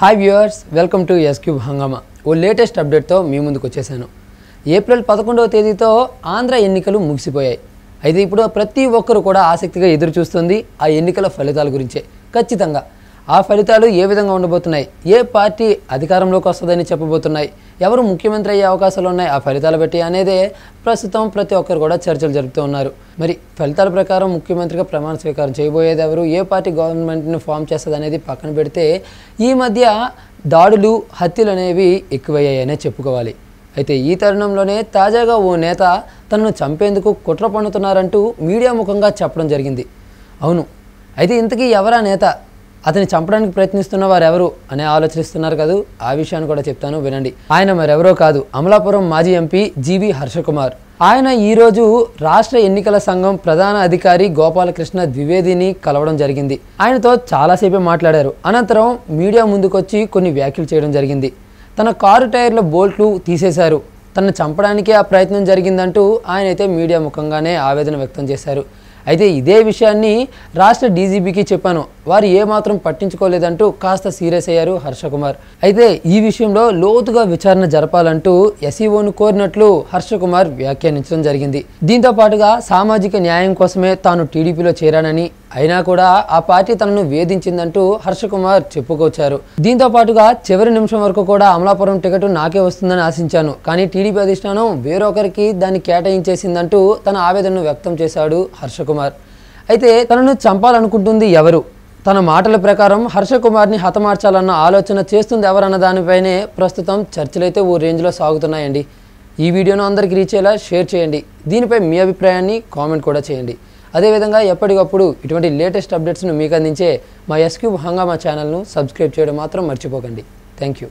Hi viewers welcome to S cube Hungama oh latest అప్డేట్తో మీ ముందుకు వచ్చేసాను. April పదకొండవ తేదీతో ఆంధ్ర ఎన్నికలు ముగిసిపోయాయి. అయితే ఇప్పుడు ప్రతి ఒక్కరు కూడా ఆసక్తిగా ఎదురు చూస్తుంది ఆ ఎన్నికల ఫలితాల గురించే. ఖచ్చితంగా. ఆ ఫలితాలు ఏ విధంగా ఉండబోతున్నాయి? ఏ పార్టీ అధికారంలోకి వస్తుందని చెప్పబోతున్నాయి? ఎవరు ముఖ్యమంత్రి అయ్యే అవకాశాలు ఉన్నాయి? ఆ ఫలితాలు బట్టి అనేదే ప్రస్తుతం ప్రతి ఒక్కరు కూడా చర్చలు జరుపుతూ ఉన్నారు. మరి ఫలితాల ప్రకారం ముఖ్యమంత్రిగా ప్రమాణ స్వీకారం చేయబోయేది ఎవరు? ఏ పార్టీ గవర్నమెంట్ని ఫామ్ చేస్తుంది అనేది పక్కన పెడితే ఈ మధ్య దాడులు హత్యలు అనేవి ఎక్కువయ్యాయనే చెప్పుకోవాలి. అయితే ఈ తరుణంలోనే తాజాగా ఓ నేత తనను చంపేందుకు కుట్ర పన్నుతున్నారంటూ మీడియా ముఖంగా చెప్పడం జరిగింది. అవును. అయితే ఇంతకీ ఎవరా నేత? అతని చంపడానికి ప్రయత్నిస్తున్న వారు ఎవరు ఆలోచిస్తున్నారు కదా? ఆ విషయాన్ని కూడా చెప్తాను వినండి. ఆయన మరెవరో కాదు అమలాపురం మాజీ ఎంపీ జీవి హర్షకుమార్. ఆయన ఈరోజు రాష్ట్ర ఎన్నికల సంఘం ప్రధాన అధికారి గోపాలకృష్ణ ద్వివేదిని కలవడం జరిగింది. ఆయనతో చాలాసేపే మాట్లాడారు. అనంతరం మీడియా ముందుకొచ్చి కొన్ని వ్యాఖ్యలు చేయడం జరిగింది. తన కారు టైర్ల బోల్ట్లు తీసేశారు. తనను చంపడానికే ఆ ప్రయత్నం జరిగిందంటూ ఆయన అయితే మీడియా ముఖంగానే ఆవేదన వ్యక్తం చేశారు. అయితే ఇదే విషయాన్ని రాష్ట్ర డీజీపీకి చెప్పాను. వారు ఏమాత్రం పట్టించుకోలేదంటూ కాస్త సీరియస్ అయ్యారు హర్షకుమార్ అయితే ఈ విషయంలో లోతుగా విచారణ జరపాలంటూ ఎస్ఈఓను కోరినట్లు హర్షకుమార్ వ్యాఖ్యానించడం జరిగింది. దీంతో పాటుగా సామాజిక న్యాయం కోసమే తాను టీడీపీలో చేరానని అయినా కూడా ఆ పార్టీ తనను వేధించిందంటూ హర్షకుమార్ చెప్పుకొచ్చారు. దీంతో పాటుగా చివరి నిమిషం వరకు కూడా అమలాపురం టికెట్ నాకే వస్తుందని ఆశించాను. కానీ టీడీపీ అధిష్టానం వేరొకరికి దాన్ని కేటాయించేసిందంటూ తన ఆవేదనను వ్యక్తం చేశాడు హర్షకుమార్. అయితే తనను చంపాలనుకుంటుంది ఎవరు? తన మాటల ప్రకారం హర్షకుమార్ని హతమార్చాలన్న ఆలోచన చేస్తుంది ఎవరన్న దానిపైనే ప్రస్తుతం చర్చలైతే ఓ రేంజ్లో సాగుతున్నాయండి. ఈ వీడియోను అందరికీ రీచ్ అయ్యేలా షేర్ చేయండి. దీనిపై మీ అభిప్రాయాన్ని కామెంట్ కూడా చేయండి. అదేవిధంగా ఎప్పటికప్పుడు ఇటువంటి లేటెస్ట్ అప్డేట్స్ను మీకు అందించే మా ఎస్క్యూబ్ హంగామా ఛానల్ను సబ్స్క్రైబ్ చేయడం మాత్రం మర్చిపోకండి. Thank you